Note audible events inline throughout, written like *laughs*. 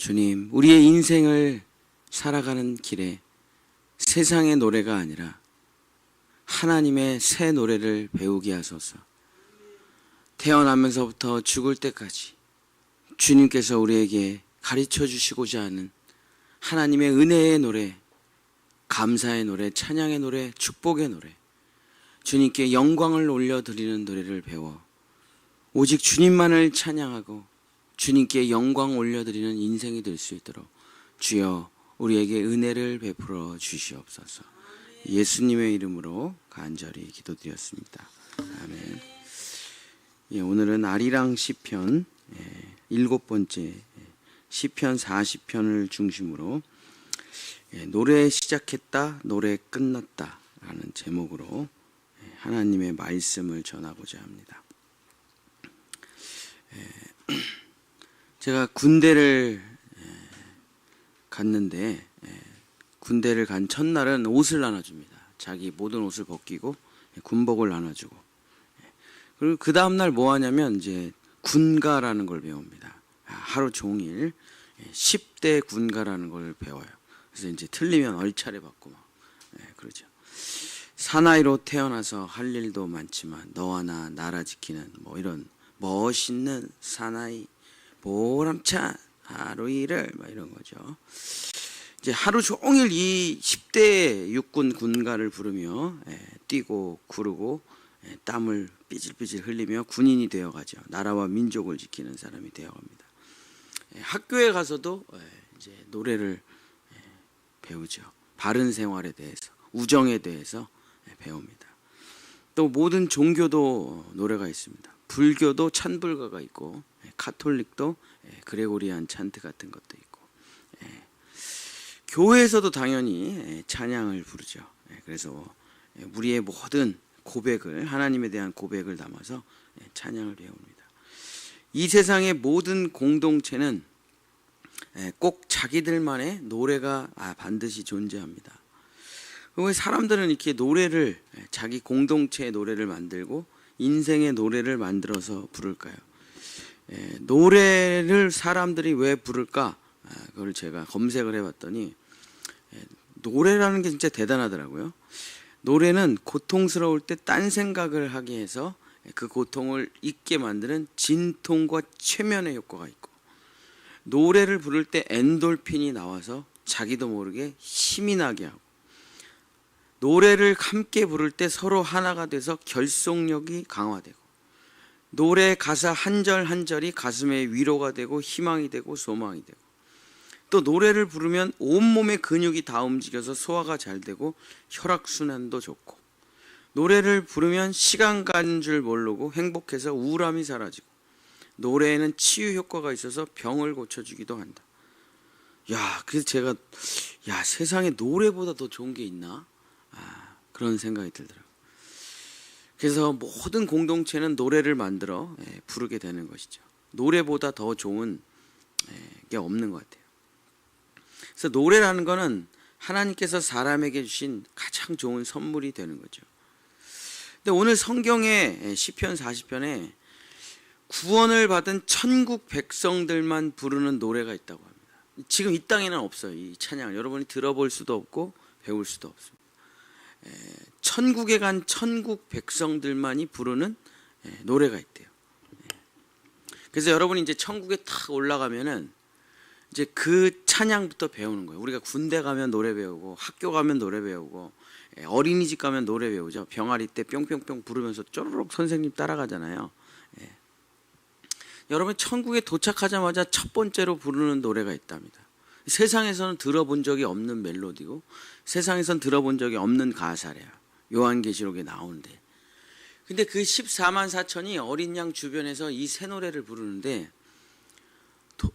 주님, 우리의 인생을 살아가는 길에 세상의 노래가 아니라 하나님의 새 노래를 배우게 하소서. 태어나면서부터 죽을 때까지 주님께서 우리에게 가르쳐 주시고자 하는 하나님의 은혜의 노래, 감사의 노래, 찬양의 노래, 축복의 노래, 주님께 영광을 올려드리는 노래를 배워 오직 주님만을 찬양하고 주님께 영광 올려드리는 인생이 될 수 있도록 주여 우리에게 은혜를 베풀어 주시옵소서. 예수님의 이름으로 간절히 기도드렸습니다. 아멘. 예, 오늘은 아리랑 시편 예, 일곱 번째 예, 시편 40편을 중심으로 예, 노래 시작했다, 노래 끝났다라는 제목으로 예, 하나님의 말씀을 전하고자 합니다. 예, 제가 군대를 예, 갔는데 예, 군대를 간 첫날은 옷을 나눠줍니다. 자기 모든 옷을 벗기고 예, 군복을 나눠주고 예, 그리고 그 다음 날 뭐 하냐면 이제 군가라는 걸 배웁니다. 아, 하루 종일 10대 군가라는 걸 배워요. 그래서 이제 틀리면 얼차례 받고 막 그러죠. 사나이로 태어나서 할 일도 많지만 너와 나 나라 지키는 뭐 이런 멋있는 사나이 보람찬 하루 일을 막 이런 거죠. 이제 하루 종일 이 10대 육군 군가를 부르며 예, 뛰고 구르고 예, 땀을 삐질삐질 흘리며 군인이 되어가죠. 나라와 민족을 지키는 사람이 되어갑니다. 예, 학교에 가서도 예, 이제 노래를 예, 배우죠. 바른 생활에 대해서, 우정에 대해서 예, 배웁니다. 또 모든 종교도 노래가 있습니다. 불교도 찬불가가 있고 예, 카톨릭도 예, 그레고리안 찬트 같은 것도 있고 예, 교회에서도 당연히 예, 찬양을 부르죠. 예, 그래서 예, 우리의 모든 고백을 하나님에 대한 고백을 담아서 예, 찬양을 배웁니다. 이 세상의 모든 공동체는 예, 꼭 자기들만의 노래가 아, 반드시 존재합니다. 왜 사람들은 이렇게 노래를 예, 자기 공동체의 노래를 만들고 인생의 노래를 만들어서 부를까요? 예, 노래를 사람들이 왜 부를까? 아, 그걸 제가 검색을 해봤더니 예, 노래라는 게 진짜 대단하더라고요. 노래는 고통스러울 때 딴 생각을 하게 해서 그 고통을 잊게 만드는 진통과 최면의 효과가 있고 노래를 부를 때 엔돌핀이 나와서 자기도 모르게 힘이 나게 하고 노래를 함께 부를 때 서로 하나가 돼서 결속력이 강화되고 노래 가사 한 절 한 절이 가슴에 위로가 되고 희망이 되고 소망이 되고 또 노래를 부르면 온몸의 근육이 다 움직여서 소화가 잘 되고 혈액 순환도 좋고 노래를 부르면 시간 가는 줄 모르고 행복해서 우울함이 사라지고 노래에는 치유 효과가 있어서 병을 고쳐주기도 한다. 야, 그래서 제가 야 세상에 노래보다 더 좋은 게 있나? 아, 그런 생각이 들더라고요. 그래서 모든 공동체는 노래를 만들어 예, 부르게 되는 것이죠. 노래보다 더 좋은 예, 게 없는 것 같아요. 그래서 노래라는 거는 하나님께서 사람에게 주신 가장 좋은 선물이 되는 거죠. 근데 오늘 성경의 시편 40편에 구원을 받은 천국 백성들만 부르는 노래가 있다고 합니다. 지금 이 땅에는 없어요. 이 찬양 여러분이 들어볼 수도 없고 배울 수도 없습니다. 천국에 간 천국 백성들만이 부르는 노래가 있대요. 그래서 여러분이 이제 천국에 탁 올라가면은 이제 그 찬양부터 배우는 거예요. 우리가 군대 가면 노래 배우고 학교 가면 노래 배우고 어린이집 가면 노래 배우죠. 병아리 때 뿅뿅뿅 부르면서 쪼르륵 선생님 따라가잖아요. 예. 여러분 천국에 도착하자마자 첫 번째로 부르는 노래가 있답니다. 세상에서는 들어본 적이 없는 멜로디고 세상에선 들어본 적이 없는 가사래요. 요한계시록에 나오는데. 근데 그 14만 4천이 어린 양 주변에서 이 새 노래를 부르는데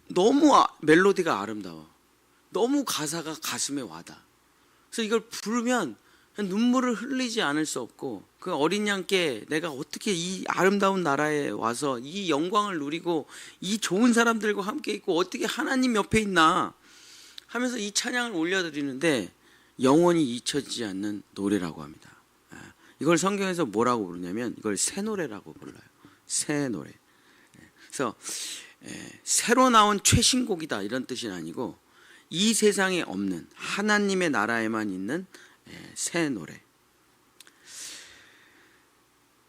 너무 멜로디가 아름다워. 너무 가사가 가슴에 와닿아. 그래서 이걸 부르면 눈물을 흘리지 않을 수 없고 그 어린 양께 내가 어떻게 이 아름다운 나라에 와서 이 영광을 누리고 이 좋은 사람들과 함께 있고 어떻게 하나님 옆에 있나 하면서 이 찬양을 올려드리는데 영원히 잊혀지지 않는 노래라고 합니다. 이걸 성경에서 뭐라고 부르냐면 이걸 새 노래라고 불러요. 새 노래. 그래서 새로 나온 최신곡이다 이런 뜻이 아니고 이 세상에 없는 하나님의 나라에만 있는 예, 새 노래.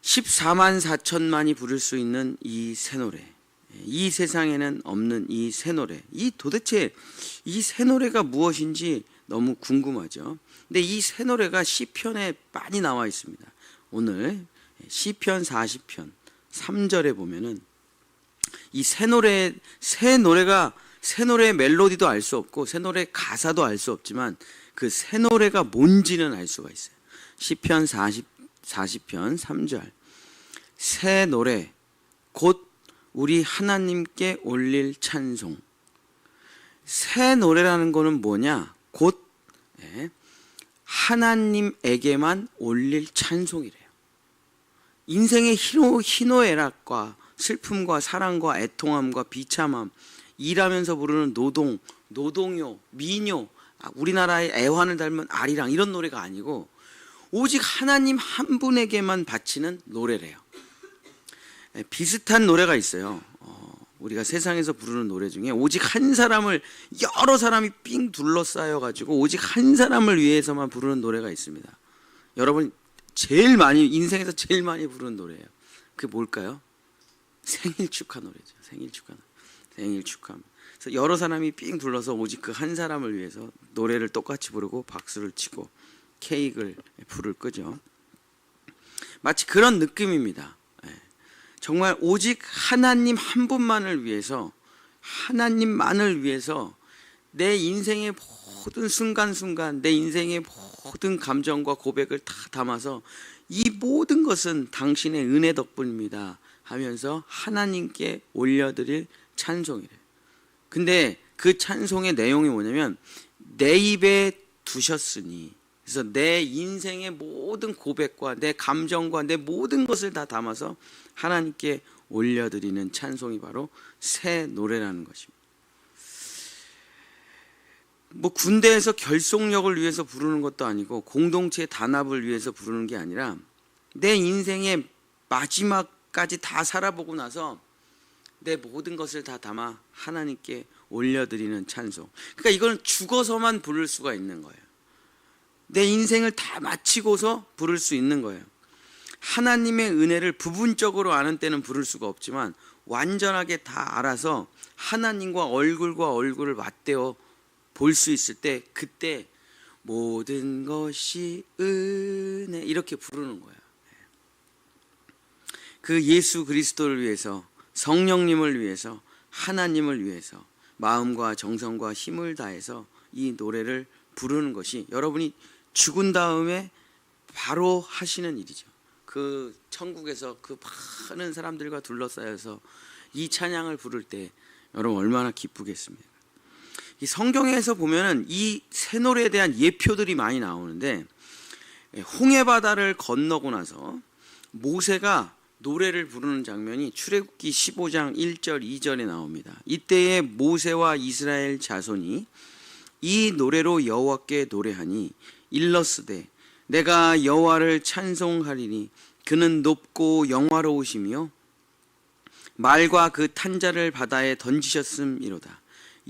14만 4천만이 부를 수 있는 이 새 노래. 예, 이 세상에는 없는 이 새 노래. 이 도대체 이 새 노래가 무엇인지 너무 궁금하죠. 근데 이새 노래가 시편에 많이 나와 있습니다. 오늘 시편 40편 3절에 보면은 이 새 노래 새 노래가 새 노래의 멜로디도 알 수 없고 새 노래 가사도 알 수 없지만 그 새 노래가 뭔지는 알 수가 있어요. 시편 40 40편 3절 새 노래 곧 우리 하나님께 올릴 찬송 새 노래라는 거는 뭐냐 곧 예, 하나님에게만 올릴 찬송이래요. 인생의 희노, 희노애락과 슬픔과 사랑과 애통함과 비참함, 일하면서 부르는 노동, 노동요, 미녀, 아, 우리나라의 애환을 닮은 아리랑 이런 노래가 아니고 오직 하나님 한 분에게만 바치는 노래래요. 예, 비슷한 노래가 있어요. 어, 우리가 세상에서 부르는 노래 중에 오직 한 사람을 여러 사람이 삥 둘러싸여 가지고 오직 한 사람을 위해서만 부르는 노래가 있습니다. 여러분 제일 많이 인생에서 제일 많이 부르는 노래예요. 그게 뭘까요? 생일 축하 노래죠. 생일 축하. 생일 축하. 그래서 여러 사람이 삥 둘러서 오직 그 한 사람을 위해서 노래를 똑같이 부르고 박수를 치고 케이크를 불을 끄죠. 마치 그런 느낌입니다. 예. 정말 오직 하나님 한 분만을 위해서 하나님만을 위해서 내 인생의 모든 순간순간 내 인생의 모든 감정과 고백을 다 담아서 이 모든 것은 당신의 은혜 덕분입니다 하면서 하나님께 올려드릴 찬송이래요. 근데 그 찬송의 내용이 뭐냐면 내 입에 두셨으니 그래서 내 인생의 모든 고백과 내 감정과 내 모든 것을 다 담아서 하나님께 올려드리는 찬송이 바로 새 노래라는 것입니다. 뭐 군대에서 결속력을 위해서 부르는 것도 아니고 공동체 단합을 위해서 부르는 게 아니라 내 인생의 마지막까지 다 살아보고 나서 내 모든 것을 다 담아 하나님께 올려드리는 찬송. 그러니까 이건 죽어서만 부를 수가 있는 거예요. 내 인생을 다 마치고서 부를 수 있는 거예요. 하나님의 은혜를 부분적으로 아는 때는 부를 수가 없지만 완전하게 다 알아서 하나님과 얼굴과 얼굴을 맞대어 볼 수 있을 때 그때 모든 것이 은혜 이렇게 부르는 거예요. 그 예수 그리스도를 위해서 성령님을 위해서 하나님을 위해서 마음과 정성과 힘을 다해서 이 노래를 부르는 것이 여러분이 죽은 다음에 바로 하시는 일이죠. 그 천국에서 그 많은 사람들과 둘러싸여서 이 찬양을 부를 때 여러분 얼마나 기쁘겠습니까? 이 성경에서 보면은 이 새 노래에 대한 예표들이 많이 나오는데 홍해 바다를 건너고 나서 모세가 노래를 부르는 장면이 출애굽기 15장 1절 2절에 나옵니다. 이때에 모세와 이스라엘 자손이 이 노래로 여호와께 노래하니 일러스되 내가 여호와를 찬송하리니 그는 높고 영화로우시며 말과 그 탄자를 바다에 던지셨음이로다.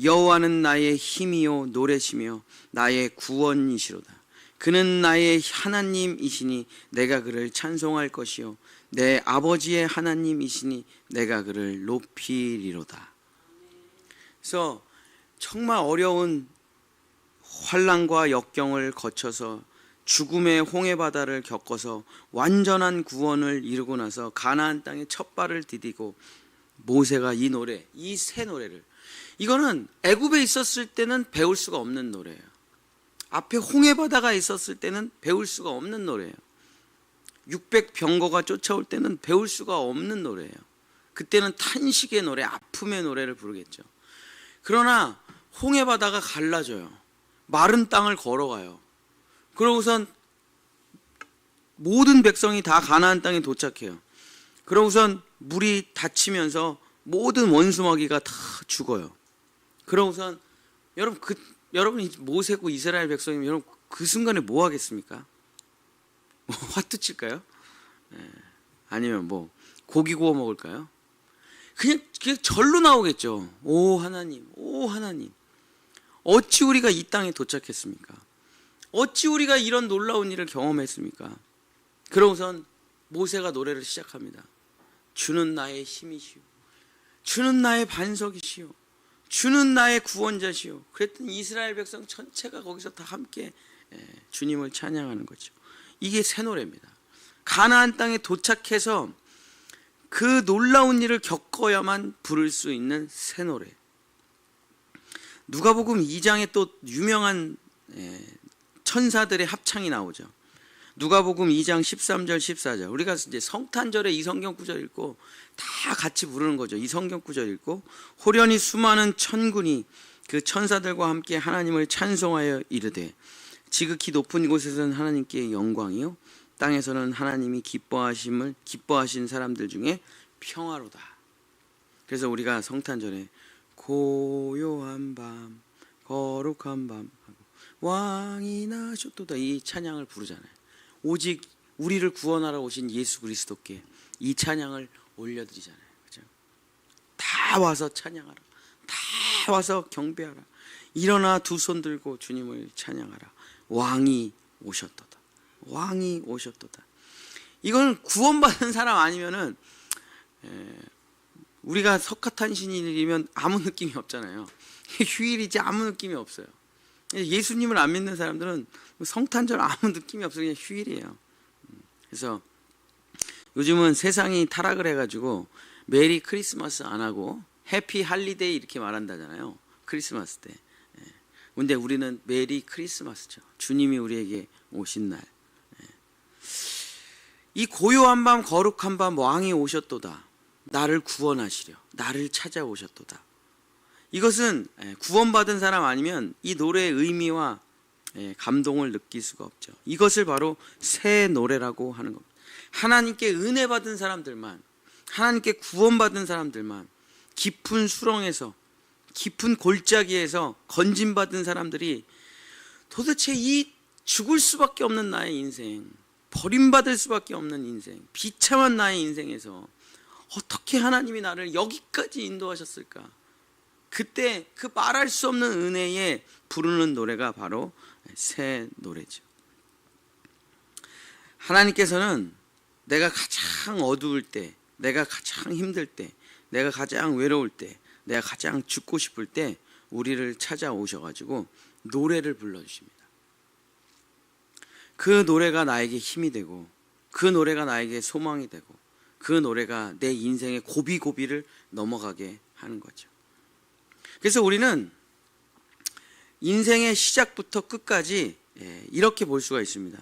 여호와는 나의 힘이요 노래시며 나의 구원이시로다. 그는 나의 하나님이시니 내가 그를 찬송할 것이요 내 아버지의 하나님이시니 내가 그를 높이리로다. 그래서 정말 어려운 환란과 역경을 거쳐서 죽음의 홍해 바다를 겪어서 완전한 구원을 이루고 나서 가나안 땅에 첫 발을 디디고 모세가 이 노래, 이 새 노래를 이거는 애굽에 있었을 때는 배울 수가 없는 노래예요. 앞에 홍해 바다가 있었을 때는 배울 수가 없는 노래예요. 600 병거가 쫓아올 때는 배울 수가 없는 노래예요. 그때는 탄식의 노래, 아픔의 노래를 부르겠죠. 그러나 홍해 바다가 갈라져요. 마른 땅을 걸어가요. 그러고선 모든 백성이 다 가나안 땅에 도착해요. 그러고선 물이 닫히면서 모든 원수마귀가 다 죽어요. 그러고선 여러분 그 여러분이 모세고 이스라엘 백성이면 여러분 그 순간에 뭐 하겠습니까? *laughs* 뭐 화투 칠까요? 네. 아니면 뭐 고기 구워 먹을까요? 그냥, 그냥 절로 나오겠죠. 오 하나님, 오 하나님. 어찌 우리가 이 땅에 도착했습니까? 어찌 우리가 이런 놀라운 일을 경험했습니까? 그러고선 모세가 노래를 시작합니다. 주는 나의 힘이시오. 주는 나의 반석이시오. 주는 나의 구원자시오. 그랬더니 이스라엘 백성 전체가 거기서 다 함께 예, 주님을 찬양하는 거죠. 이게 새 노래입니다. 가나안 땅에 도착해서 그 놀라운 일을 겪어야만 부를 수 있는 새 노래. 누가복음 2장에 또 유명한 예, 천사들의 합창이 나오죠. 누가복음 2장 13절 14절. 우리가 이제 성탄절에 이 성경 구절 읽고 다 같이 부르는 거죠. 이 성경 구절 읽고 호련히 수많은 천군이 그 천사들과 함께 하나님을 찬송하여 이르되 지극히 높은 곳에서는 하나님께 영광이요 땅에서는 하나님이 기뻐하심을 기뻐하신 사람들 중에 평화로다. 그래서 우리가 성탄절에 고요한 밤 거룩한 밤 왕이 나셨도다 이 찬양을 부르잖아요. 오직 우리를 구원하러 오신 예수 그리스도께 이 찬양을 올려드리잖아요. 그죠? 다 와서 찬양하라. 다 와서 경배하라. 일어나 두 손 들고 주님을 찬양하라. 왕이 오셨도다. 왕이 오셨도다. 이건 구원받은 사람 아니면은 에, 우리가 석가탄신일이면 아무 느낌이 없잖아요. *laughs* 휴일이지 아무 느낌이 없어요. 예수님을 안 믿는 사람들은 성탄절 아무 느낌이 없어요. 그냥 휴일이에요. 그래서 요즘은 세상이 타락을 해가지고 메리 크리스마스 안 하고 해피 할리데이 이렇게 말한다잖아요. 크리스마스 때. 예. 근데 우리는 메리 크리스마스죠. 주님이 우리에게 오신 날. 예. 이 고요한 밤 거룩한 밤 왕이 오셨도다. 나를 구원하시려. 나를 찾아오셨도다. 이것은 예, 구원받은 사람 아니면 이 노래의 의미와 예, 감동을 느낄 수가 없죠. 이것을 바로 새 노래라고 하는 겁니다. 하나님께 은혜 받은 사람들만, 하나님께 구원받은 사람들만 깊은 수렁에서, 깊은 골짜기에서 건진받은 사람들이 도대체 이 죽을 수밖에 없는 나의 인생, 버림받을 수밖에 없는 인생, 비참한 나의 인생에서 어떻게 하나님이 나를 여기까지 인도하셨을까? 그때 그 말할 수 없는 은혜에 부르는 노래가 바로 새 노래죠. 하나님께서는 내가 가장 어두울 때, 내가 가장 힘들 때, 내가 가장 외로울 때, 내가 가장 죽고 싶을 때 우리를 찾아오셔가지고 노래를 불러주십니다. 그 노래가 나에게 힘이 되고, 그 노래가 나에게 소망이 되고, 그 노래가 내 인생의 고비고비를 넘어가게 하는 거죠. 그래서 우리는 인생의 시작부터 끝까지 예, 이렇게 볼 수가 있습니다.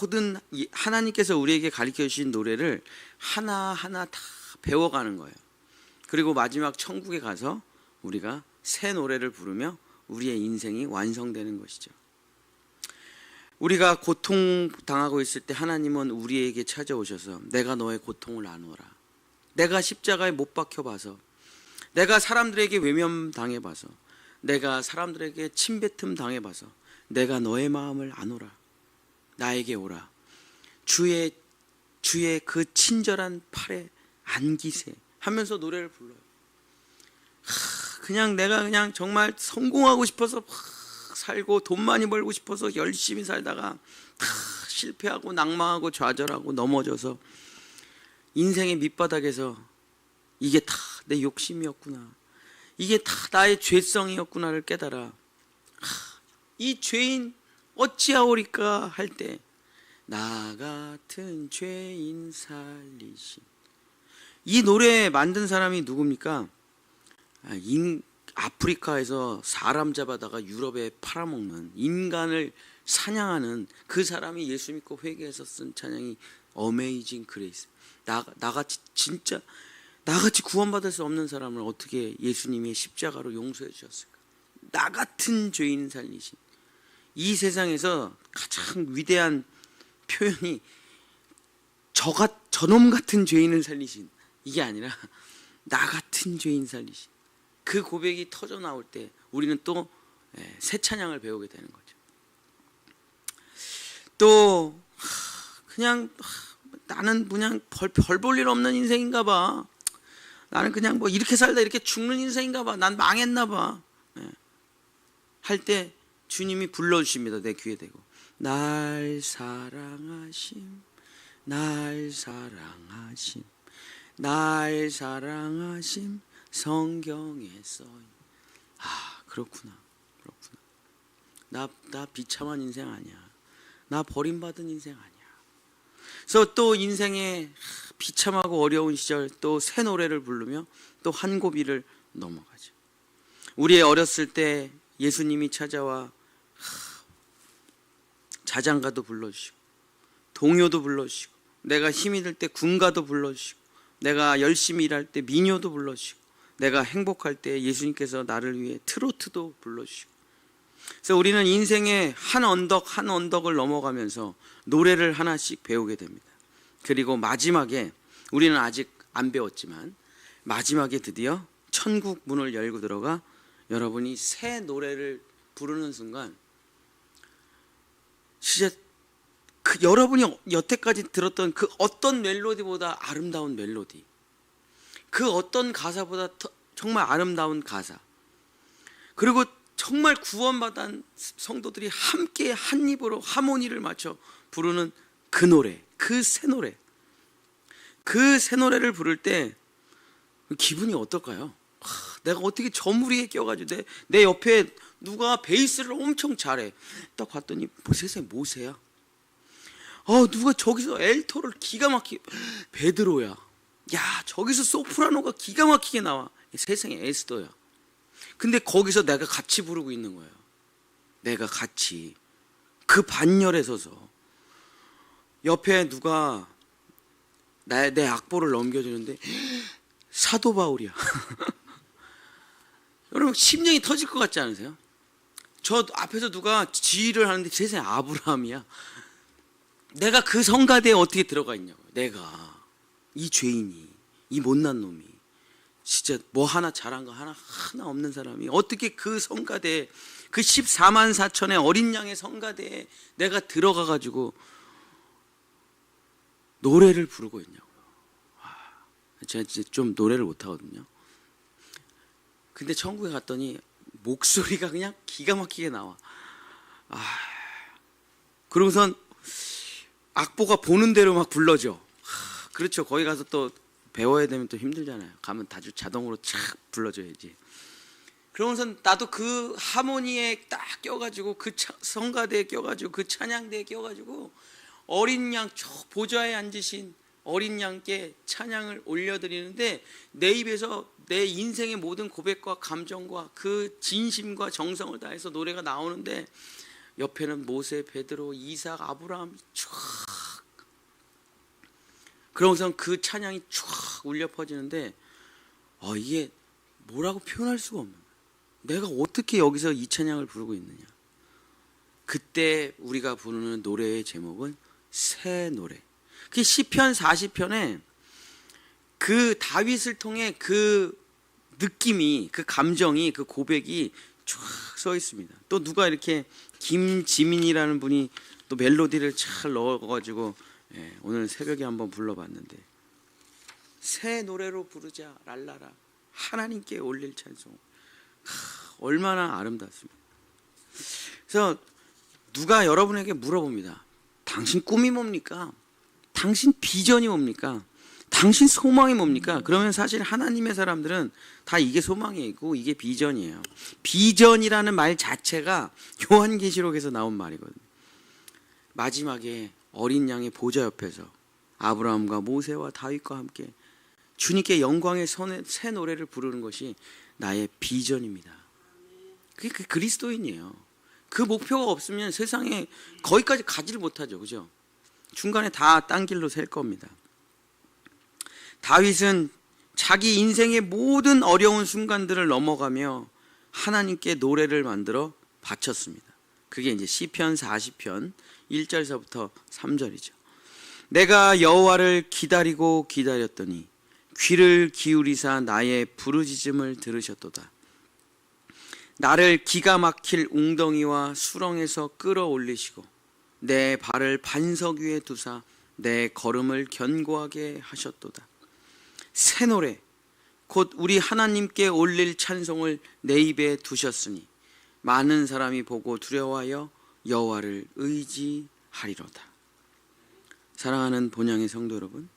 모든 하나님께서 우리에게 가르쳐 주신 노래를 하나하나 다 배워가는 거예요. 그리고 마지막 천국에 가서 우리가 새 노래를 부르며 우리의 인생이 완성되는 것이죠. 우리가 고통 당하고 있을 때 하나님은 우리에게 찾아오셔서 내가 너의 고통을 나누어라. 내가 십자가에 못 박혀 봐서 내가 사람들에게 외면 당해 봐서 내가 사람들에게 침뱉음 당해 봐서 내가 너의 마음을 아노라. 나에게 오라. 주의 주의 그 친절한 팔에 안기세 하면서 노래를 불러요. 하, 그냥 내가 그냥 정말 성공하고 싶어서 살고 돈 많이 벌고 싶어서 열심히 살다가 다 실패하고 낭망하고 좌절하고 넘어져서 인생의 밑바닥에서 이게 다 내 욕심이었구나. 이게 다 나의 죄성이었구나를 깨달아. 이 죄인 어찌하오리까 할 때 나 같은 죄인 살리신 이 노래 만든 사람이 누굽니까? 아, 인, 아프리카에서 사람 잡아다가 유럽에 팔아먹는 인간을 사냥하는 그 사람이 예수 믿고 회개해서 쓴 찬양이 어메이징 그레이스. 나 나같이 진짜 나같이 구원받을 수 없는 사람을 어떻게 예수님이 십자가로 용서해 주셨을까? 나 같은 죄인 살리신 이 세상에서 가장 위대한 표현이 저가 저놈 같은 죄인을 살리신 이게 아니라 나 같은 죄인 살리신 그 고백이 터져 나올 때 우리는 또 새 찬양을 배우게 되는 거죠. 또 그냥 나는 그냥 별 볼 일 없는 인생인가 봐. 나는 그냥 뭐 이렇게 살다 이렇게 죽는 인생인가 봐. 난 망했나 봐. 예. 할때 주님이 불러주십니다. 내 귀에 대고. 날 사랑하심, 날 사랑하심, 날 사랑하심 성경에 써. 아 그렇구나, 그렇구나. 나 나 비참한 인생 아니야. 나 버림받은 인생 아니야. 그래서 또 인생의 비참하고 어려운 시절 또 새 노래를 부르며 또 한 고비를 넘어가죠. 우리의 어렸을 때 예수님이 찾아와 자장가도 불러주시고 동요도 불러주시고 내가 힘이 들 때 군가도 불러주시고 내가 열심히 일할 때 민요도 불러주시고 내가 행복할 때 예수님께서 나를 위해 트로트도 불러주시고 그래서 우리는 인생의 한 언덕 한 언덕을 넘어가면서 노래를 하나씩 배우게 됩니다. 그리고 마지막에 우리는 아직 안 배웠지만 마지막에 드디어 천국 문을 열고 들어가 여러분이 새 노래를 부르는 순간 진짜 그 여러분이 여태까지 들었던 그 어떤 멜로디보다 아름다운 멜로디 그 어떤 가사보다 더 정말 아름다운 가사 그리고 정말 구원받은 성도들이 함께 한 입으로 하모니를 맞춰 부르는 그 노래 그 새 노래. 그 새 노래를 부를 때 기분이 어떨까요? 하, 내가 어떻게 저 무리에 껴가지고 내, 내 옆에 누가 베이스를 엄청 잘해. 딱 봤더니 뭐 세상에 모세야. 어 누가 저기서 엘토를 기가 막히 베드로야. 야 저기서 소프라노가 기가 막히게 나와. 세상에 에스더야 근데 거기서 내가 같이 부르고 있는 거예요 내가 같이 그 반열에 서서 옆에 누가 내, 내 악보를 넘겨주는데 사도 바울이야 *laughs* 여러분 심령이 터질 것 같지 않으세요? 저 앞에서 누가 지휘를 하는데 세상에 아브라함이야. 내가 그 성가대에 어떻게 들어가 있냐고. 내가 이 죄인이 이 못난 놈이 진짜 뭐 하나 잘한 거 하나 하나 없는 사람이 어떻게 그 성가대에 그 14만 4천의 어린 양의 성가대에 내가 들어가 가지고 노래를 부르고 있냐고요. 와, 제가 진짜 좀 노래를 못 하거든요. 근데 천국에 갔더니 목소리가 그냥 기가 막히게 나와. 아, 그러고선 악보가 보는 대로 막 불러줘. 하, 그렇죠. 거기 가서 또 배워야 되면 또 힘들잖아요. 가면 다주 자동으로 착 불러줘야지. 그러면서 나도 그 하모니에 딱 껴가지고 그 차, 성가대에 껴가지고 그 찬양대에 껴가지고 어린 양저 보좌에 앉으신 어린 양께 찬양을 올려드리는데 내 입에서 내 인생의 모든 고백과 감정과 그 진심과 정성을 다해서 노래가 나오는데 옆에는 모세, 베드로, 이삭, 아브라함 쫙 그러고선 그 찬양이 쫙 울려 퍼지는데 어, 이게 뭐라고 표현할 수가 없는. 내가 어떻게 여기서 이 찬양을 부르고 있느냐. 그때 우리가 부르는 노래의 제목은 새 노래. 그 시편 40편에 그 다윗을 통해 그 느낌이 그 감정이 그 고백이 쫙 써 있습니다. 또 누가 이렇게 김지민이라는 분이 또 멜로디를 잘 넣어가지고 예, 오늘 새벽에 한번 불러봤는데 새 노래로 부르자 랄라라 하나님께 올릴 찬송 하, 얼마나 아름답습니다. 그래서 누가 여러분에게 물어봅니다. 당신 꿈이 뭡니까? 당신 비전이 뭡니까? 당신 소망이 뭡니까? 그러면 사실 하나님의 사람들은 다 이게 소망이고 이게 비전이에요. 비전이라는 말 자체가 요한계시록에서 나온 말이거든요. 마지막에 어린 양의 보좌 옆에서 아브라함과 모세와 다윗과 함께 주님께 영광의 새 노래를 부르는 것이 나의 비전입니다. 그게 그 그리스도인이에요. 그 목표가 없으면 세상에 거기까지 가지를 못하죠. 그죠? 중간에 다 딴 길로 셀 겁니다. 다윗은 자기 인생의 모든 어려운 순간들을 넘어가며 하나님께 노래를 만들어 바쳤습니다. 그게 이제 시편 40편 1절서부터 3절이죠. 내가 여호와를 기다리고 기다렸더니 귀를 기울이사 나의 부르짖음을 들으셨도다. 나를 기가 막힐 웅덩이와 수렁에서 끌어올리시고 내 발을 반석 위에 두사 내 걸음을 견고하게 하셨도다. 새 노래 곧 우리 하나님께 올릴 찬송을 내 입에 두셨으니 많은 사람이 보고 두려워하여 여호와를 의지하리로다. 사랑하는 본향의 성도 여러분,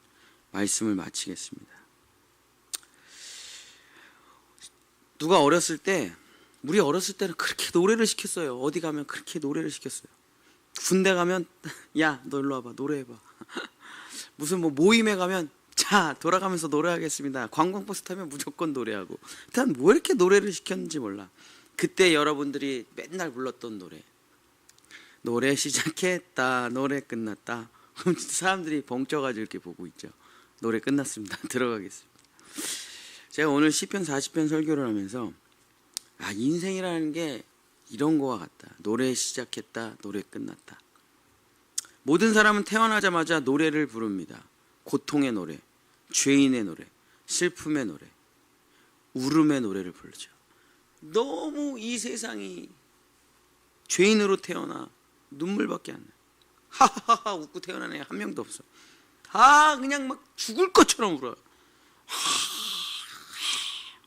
말씀을 마치겠습니다. 누가 어렸을 때 우리 어렸을 때는 그렇게 노래를 시켰어요. 어디 가면 그렇게 노래를 시켰어요. 군대 가면 *laughs* 야 너 일로 와봐 노래해봐. *laughs* 무슨 뭐 모임에 가면 자 돌아가면서 노래하겠습니다. 관광버스 타면 무조건 노래하고. 일단 뭐 이렇게 노래를 시켰는지 몰라. 그때 여러분들이 맨날 불렀던 노래. 노래 시작했다 노래 끝났다. *laughs* 사람들이 벙쪄가지고 이렇게 보고 있죠. 노래 끝났습니다. 들어가겠습니다. 제가 오늘 시편 40편 설교를 하면서 아 인생이라는 게 이런 거와 같다. 노래 시작했다, 노래 끝났다. 모든 사람은 태어나자마자 노래를 부릅니다. 고통의 노래, 죄인의 노래, 슬픔의 노래, 울음의 노래를 부르죠. 너무 이 세상이 죄인으로 태어나 눈물밖에 안 나. 하하하 웃고 태어난 애 한 명도 없어. 다 그냥 막 죽을 것처럼 울어요.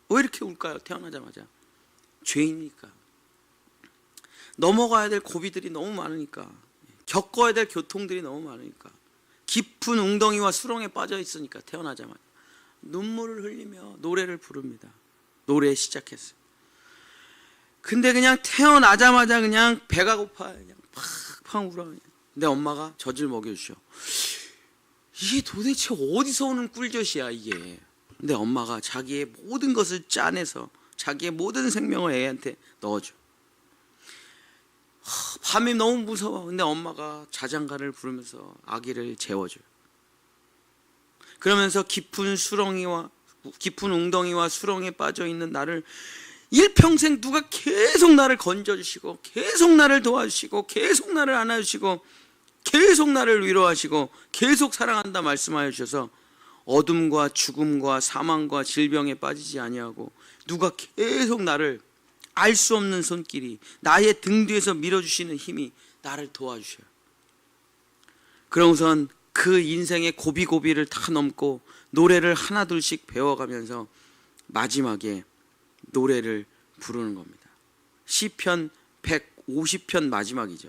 왜 이렇게 울까요? 태어나자마자 죄이니까 넘어가야 될 고비들이 너무 많으니까 겪어야 될 교통들이 너무 많으니까 깊은 웅덩이와 수렁에 빠져 있으니까 태어나자마자 눈물을 흘리며 노래를 부릅니다. 노래 시작했어요. 근데 그냥 태어나자마자 그냥 배가 고파 그냥 팍팍 울어. 내 엄마가 젖을 먹여주셔. 이게 도대체 어디서 오는 꿀젖이야 이게. 근데 엄마가 자기의 모든 것을 짜내서 자기의 모든 생명을 애한테 넣어줘. 하, 밤이 너무 무서워. 근데 엄마가 자장가를 부르면서 아기를 재워줘요. 그러면서 깊은 수렁이와 깊은 웅덩이와 수렁에 빠져 있는 나를 일평생 누가 계속 나를 건져주시고 계속 나를 도와주시고 계속 나를 안아주시고 계속 나를 위로하시고 계속 사랑한다 말씀하여 주셔서 어둠과 죽음과 사망과 질병에 빠지지 아니하고 누가 계속 나를 알 수 없는 손길이 나의 등 뒤에서 밀어주시는 힘이 나를 도와주셔요. 그러고선 그 인생의 고비고비를 다 넘고 노래를 하나둘씩 배워가면서 마지막에 노래를 부르는 겁니다. 시편 150편 마지막이죠.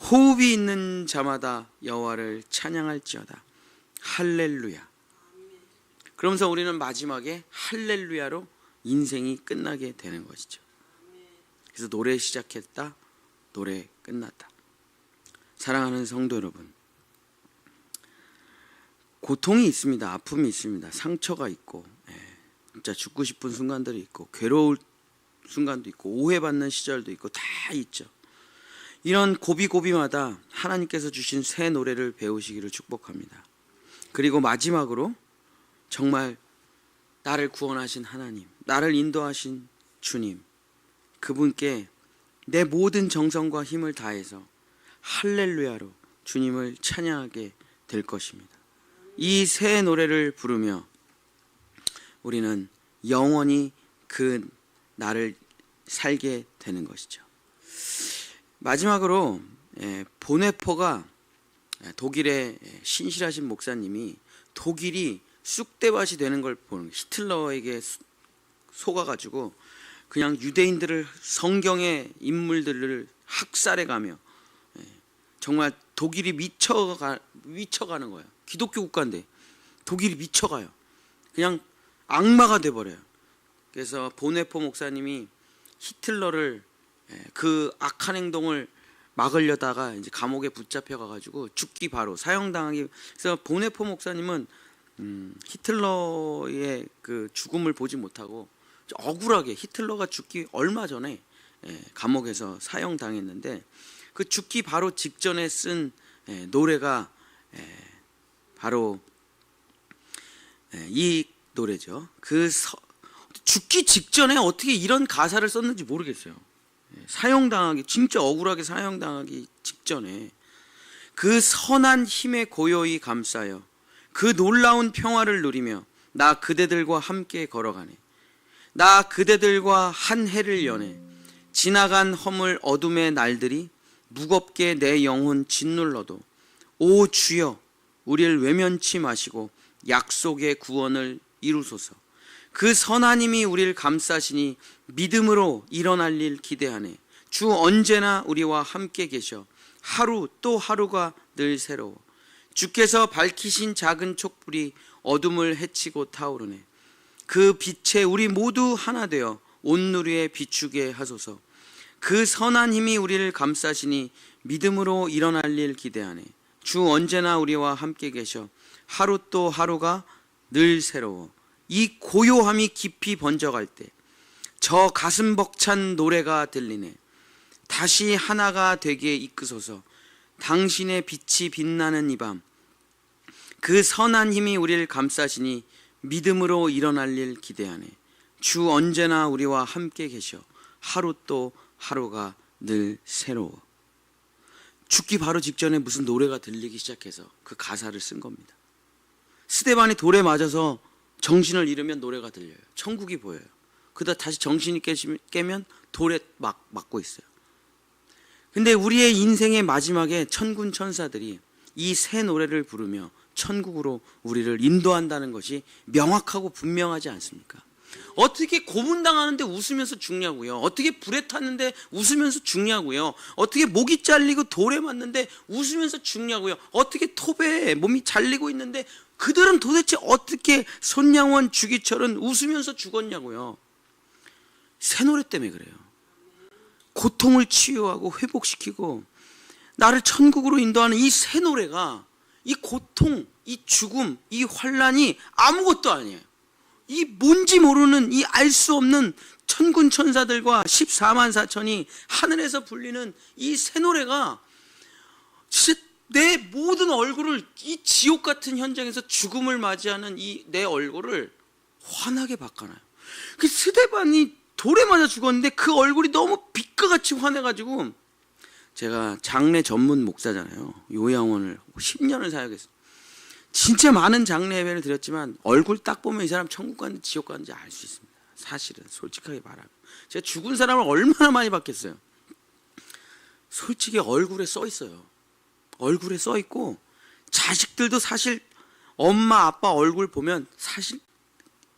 호흡이 있는 자마다 여호와를 찬양할지어다. 할렐루야. 그러면서 우리는 마지막에 할렐루야로 인생이 끝나게 되는 것이죠. 그래서 노래 시작했다, 노래 끝났다. 사랑하는 성도 여러분, 고통이 있습니다. 아픔이 있습니다. 상처가 있고, 예, 진짜 죽고 싶은 순간들이 있고, 괴로울 순간도 있고, 오해받는 시절도 있고, 다 있죠. 이런 고비고비마다 하나님께서 주신 새 노래를 배우시기를 축복합니다. 그리고 마지막으로 정말 나를 구원하신 하나님, 나를 인도하신 주님, 그분께 내 모든 정성과 힘을 다해서 할렐루야로 주님을 찬양하게 될 것입니다. 이 새 노래를 부르며 우리는 영원히 그 나를 살게 되는 것이죠. 마지막으로 예, 보네포가 독일의 신실하신 목사님이 독일이 쑥대밭이 되는 걸 보는 히틀러에게 속아가지고 그냥 유대인들을 성경의 인물들을 학살해가며 예, 정말 독일이 미쳐가 미쳐가는 거예요. 기독교 국가인데 독일이 미쳐가요. 그냥 악마가 돼버려요. 그래서 보네포 목사님이 히틀러를 예, 그 악한 행동을 막으려다가 이제 감옥에 붙잡혀 가가지고 죽기 바로 사형당하기 그래서 보네포 목사님은 음, 히틀러의 그 죽음을 보지 못하고 억울하게 히틀러가 죽기 얼마 전에 예, 감옥에서 사형 당했는데 그 죽기 바로 직전에 쓴 예, 노래가 예, 바로 예, 이 노래죠. 그 서, 죽기 직전에 어떻게 이런 가사를 썼는지 모르겠어요. 예, 사형당하기 진짜 억울하게 사형당하기 직전에 그 선한 힘에 고요히 감싸여 그 놀라운 평화를 누리며 나 그대들과 함께 걸어가네. 나 그대들과 한 해를 연해 지나간 허물 어둠의 날들이 무겁게 내 영혼 짓눌러도 오 주여 우리를 외면치 마시고 약속의 구원을 이루소서. 그 선하님이 우리를 감싸시니 믿음으로 일어날 일 기대하네. 주 언제나 우리와 함께 계셔. 하루 또 하루가 늘 새로워. 주께서 밝히신 작은 촛불이 어둠을 헤치고 타오르네. 그 빛에 우리 모두 하나 되어 온누리에 비추게 하소서. 그 선한 힘이 우리를 감싸시니 믿음으로 일어날 일 기대하네. 주 언제나 우리와 함께 계셔. 하루 또 하루가 늘 새로워. 이 고요함이 깊이 번져갈 때 저 가슴 벅찬 노래가 들리네. 다시 하나가 되게 이끄소서. 당신의 빛이 빛나는 이 밤. 그 선한 힘이 우리를 감싸시니 믿음으로 일어날 일 기대하네. 주 언제나 우리와 함께 계셔. 하루 또 하루가 늘 새로워. 죽기 바로 직전에 무슨 노래가 들리기 시작해서 그 가사를 쓴 겁니다. 스테반이 돌에 맞아서 정신을 잃으면 노래가 들려요. 천국이 보여요. 그러다 다시 정신이 깨면 돌에 막 맞고 있어요. 근데 우리의 인생의 마지막에 천군 천사들이 이 새 노래를 부르며 천국으로 우리를 인도한다는 것이 명확하고 분명하지 않습니까? 어떻게 고문당하는데 웃으면서 죽냐고요? 어떻게 불에 탔는데 웃으면서 죽냐고요? 어떻게 목이 잘리고 돌에 맞는데 웃으면서 죽냐고요? 어떻게 톱에 몸이 잘리고 있는데 그들은 도대체 어떻게 손양원 주기철은 웃으면서 죽었냐고요? 새 노래 때문에 그래요. 고통을 치유하고 회복시키고 나를 천국으로 인도하는 이 새 노래가 이 고통, 이 죽음, 이 환란이 아무것도 아니에요. 이 뭔지 모르는 이 알 수 없는 천군 천사들과 14만 4천이 하늘에서 불리는 이 새 노래가 진짜 내 모든 얼굴을 이 지옥 같은 현장에서 죽음을 맞이하는 이 내 얼굴을 환하게 바꿔놔요. 그 스데반이 돌에 맞아 죽었는데 그 얼굴이 너무 빛과 같이 환해가지고 제가 장례 전문 목사잖아요. 요양원을 10년을 사역했어요. 진짜 많은 장례 예배를 드렸지만 얼굴 딱 보면 이 사람 천국 갔는지 지옥 갔는지 알 수 있습니다. 사실은 솔직하게 말하면 제가 죽은 사람을 얼마나 많이 봤겠어요. 솔직히 얼굴에 써 있어요. 얼굴에 써 있고 자식들도 사실 엄마 아빠 얼굴 보면 사실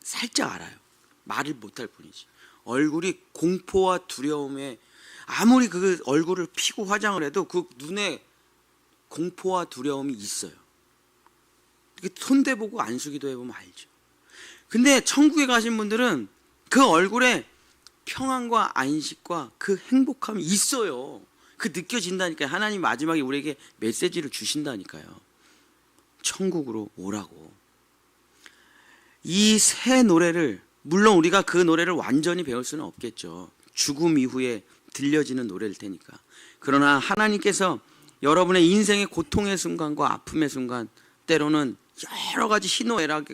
살짝 알아요. 말을 못할 뿐이지. 얼굴이 공포와 두려움에 아무리 그 얼굴을 피고 화장을 해도 그 눈에 공포와 두려움이 있어요. 손대보고 안수기도 해보면 알죠. 근데 천국에 가신 분들은 그 얼굴에 평안과 안식과 그 행복함이 있어요. 그 느껴진다니까요. 하나님 마지막에 우리에게 메시지를 주신다니까요. 천국으로 오라고. 이 새 노래를 물론 우리가 그 노래를 완전히 배울 수는 없겠죠. 죽음 이후에 들려지는 노래일 테니까. 그러나 하나님께서 여러분의 인생의 고통의 순간과 아픔의 순간, 때로는 여러 가지 희노애락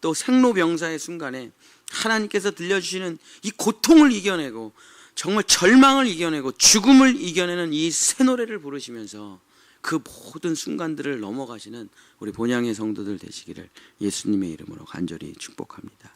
또 생로병사의 순간에 하나님께서 들려주시는 이 고통을 이겨내고 정말 절망을 이겨내고 죽음을 이겨내는 이 새 노래를 부르시면서 그 모든 순간들을 넘어가시는 우리 본향의 성도들 되시기를 예수님의 이름으로 간절히 축복합니다.